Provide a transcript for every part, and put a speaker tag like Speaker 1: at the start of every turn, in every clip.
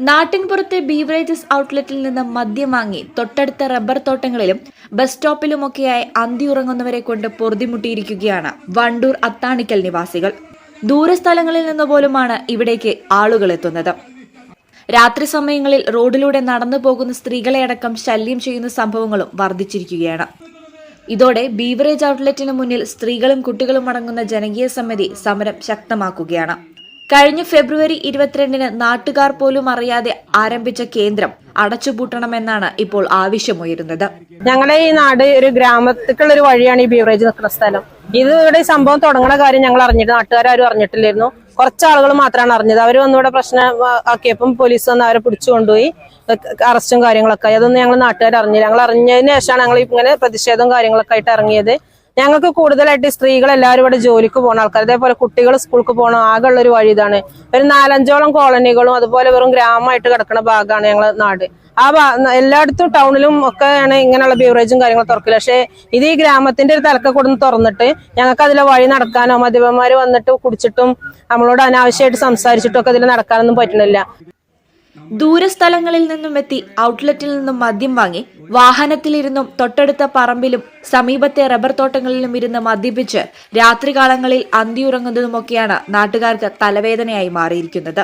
Speaker 1: നാട്ടിൻപുറത്തെ beverages ഔട്ട്ലെറ്റിൽ നിന്ന് മദ്യം വാങ്ങി തൊട്ടടുത്ത റബ്ബർ തോട്ടങ്ങളിലും ബസ് സ്റ്റോപ്പിലുമൊക്കെയായി അന്തിയുറങ്ങുന്നവരെ കൊണ്ട് പൊറുതിമുട്ടിയിരിക്കുകയാണ് വണ്ടൂർ അത്താണിക്കൽ നിവാസികൾ. ദൂരസ്ഥലങ്ങളിൽ നിന്ന് പോലുമാണ് ഇവിടേക്ക് ആളുകൾ എത്തുന്നത്. രാത്രി സമയങ്ങളിൽ റോഡിലൂടെ നടന്നു പോകുന്ന സ്ത്രീകളെ അടക്കം ശല്യം ചെയ്യുന്ന സംഭവങ്ങളും വർദ്ധിച്ചിരിക്കുകയാണ്. ഇതോടെ ബീവറേജ് ഔട്ട്ലെറ്റിന് മുന്നിൽ സ്ത്രീകളും കുട്ടികളും അടങ്ങുന്ന ജനകീയ സമിതി സമരം ശക്തമാക്കുകയാണ് കഴിഞ്ഞ ഫെബ്രുവരി ഇരുപത്തിരണ്ടിന് നാട്ടുകാർ പോലും അറിയാതെ ആരംഭിച്ച കേന്ദ്രം അടച്ചുപൂട്ടണമെന്നാണ് ഇപ്പോൾ ആവശ്യമുയരുന്നത്.
Speaker 2: ഞങ്ങളുടെ ഈ നാട് ഒരു ഗ്രാമത്തിലുള്ള ഒരു വഴിയാണ് ഈ ബീവറേജ് നിൽക്കുന്ന സ്ഥലം. ഇത് ഇവിടെ സംഭവം തുടങ്ങുന്ന കാര്യം ഞങ്ങൾ അറിഞ്ഞിട്ട് നാട്ടുകാരും അറിഞ്ഞിട്ടില്ലായിരുന്നു. കുറച്ച് ആളുകൾ മാത്രമാണ് അറിഞ്ഞത്. അവർ വന്നിവിടെ പ്രശ്നം ആക്കിയപ്പം പോലീസ് വന്ന് അവരെ പിടിച്ചു കൊണ്ടുപോയി. അറസ്റ്റും കാര്യങ്ങളൊക്കെ ആയി. അതൊന്നും ഞങ്ങൾ നാട്ടുകാർ അറിഞ്ഞില്ല. ഞങ്ങൾ അറിഞ്ഞതിന് ശേഷമാണ് ഞങ്ങൾ ഇങ്ങനെ പ്രതിഷേധവും കാര്യങ്ങളൊക്കെ ആയിട്ട് ഇറങ്ങിയത്. ഞങ്ങൾക്ക് കൂടുതലായിട്ട് സ്ത്രീകൾ എല്ലാവരും ഇവിടെ ജോലിക്ക് പോകുന്ന ആൾക്കാർ. അതേപോലെ കുട്ടികൾ സ്കൂൾക്ക് പോകണം ആകെയുള്ള ഒരു വഴി ഇതാണ്. ഒരു നാലഞ്ചോളം കോളനികളും അതുപോലെ വെറും ഗ്രാമമായിട്ട് കിടക്കുന്ന ഭാഗമാണ് ഞങ്ങളെ നാട്. ആ എല്ലായിടത്തും ടൗണിലും ഒക്കെയാണ് ഇങ്ങനെയുള്ള ബീവറേജും കാര്യങ്ങളും തുറക്കില്ല പക്ഷേ ഇത് ഈ ഗ്രാമത്തിന്റെ ഒരു തലക്ക കൊടുന്ന് തുറന്നിട്ട് ഞങ്ങൾക്ക് അതിലെ വഴി നടക്കാനോ മദ്യപന്മാർ വന്നിട്ട് കുടിച്ചിട്ടും നമ്മളോട് അനാവശ്യമായിട്ട് സംസാരിച്ചിട്ടും ഒക്കെ ഇതിൽ നടക്കാനൊന്നും പറ്റണില്ല.
Speaker 1: ദൂരസ്ഥലങ്ങളിൽ നിന്നും എത്തി ഔട്ട്ലെറ്റിൽ നിന്നും മദ്യം വാങ്ങി വാഹനത്തിലിരുന്നും തൊട്ടടുത്ത പറമ്പിലും സമീപത്തെ റബ്ബർ തോട്ടങ്ങളിലും ഇരുന്ന് മദ്യപിച്ച് രാത്രികാലങ്ങളിൽ അന്തിയുറങ്ങുന്നതുമൊക്കെയാണ് നാട്ടുകാർക്ക് തലവേദനയായി മാറിയിരിക്കുന്നത്.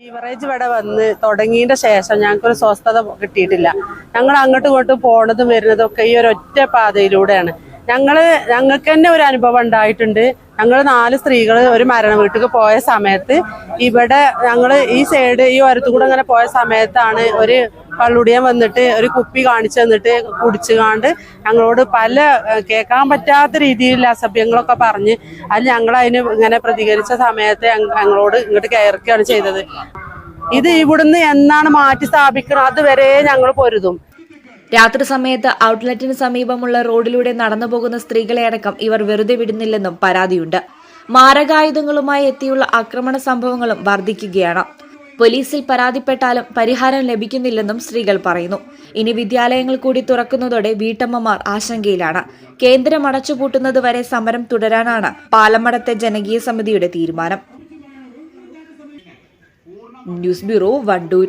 Speaker 3: ബീവറേജ് ഇവിടെ വന്ന് തുടങ്ങിയതിന്റെ ശേഷം ഞങ്ങൾക്കൊരു സ്വസ്ഥത കിട്ടിയിട്ടില്ല. ഞങ്ങൾ അങ്ങോട്ടും ഇങ്ങോട്ടും പോണതും വരുന്നതും ഒക്കെ ഈ ഒരു ഒറ്റ പാതയിലൂടെയാണ്. ഞങ്ങൾ ഞങ്ങൾക്ക് തന്നെ ഒരു അനുഭവം ഉണ്ടായിട്ടുണ്ട്. ഞങ്ങൾ നാല് സ്ത്രീകൾ ഒരു മരണ വീട്ടിലേക്ക് പോയ സമയത്ത് ഇവിടെ ഞങ്ങൾ ഈ സൈഡ് ഈ ഓരത്തു കൂടെ അങ്ങനെ പോയ സമയത്താണ് ഒരു കള്ളുടിയൻ വന്നിട്ട് ഒരു കുപ്പി കാണിച്ചു തന്നിട്ട് കുടിച്ചു കാണ്ട് ഞങ്ങളോട് പല കേൾക്കാൻ പറ്റാത്ത രീതിയിലുള്ള അസഭ്യങ്ങളൊക്കെ പറഞ്ഞ് അത് ഞങ്ങൾ അതിന് ഇങ്ങനെ പ്രതികരിച്ച സമയത്ത് ഞങ്ങളോട് ഇങ്ങോട്ട് കയറുകയാണ് ചെയ്തത്. ഇത് ഇവിടുന്ന് എന്നാണ് മാറ്റി സ്ഥാപിക്കണം? അതുവരെ ഞങ്ങൾ പൊരുതും.
Speaker 1: രാത്രി സമയത്ത് ഔട്ട്ലെറ്റിന് സമീപമുള്ള റോഡിലൂടെ നടന്നു പോകുന്ന സ്ത്രീകളെ അടക്കം ഇവർ വെറുതെ വിടുന്നില്ലെന്നും പരാതിയുണ്ട്. മാരകായുധങ്ങളുമായി എത്തിയുള്ള ആക്രമണ സംഭവങ്ങളും വർദ്ധിക്കുകയാണ്. പോലീസിൽ പരാതിപ്പെട്ടാലും പരിഹാരം ലഭിക്കുന്നില്ലെന്നും സ്ത്രീകൾ പറയുന്നു. ഇനി വിദ്യാലയങ്ങൾ കൂടി തുറക്കുന്നതോടെ വീട്ടമ്മമാർ ആശങ്കയിലാണ്. കേന്ദ്രം അടച്ചുപൂട്ടുന്നതുവരെ സമരം തുടരാനാണ് പാലമടത്തെ ജനകീയ സമിതിയുടെ തീരുമാനം. News bureau Wandoor.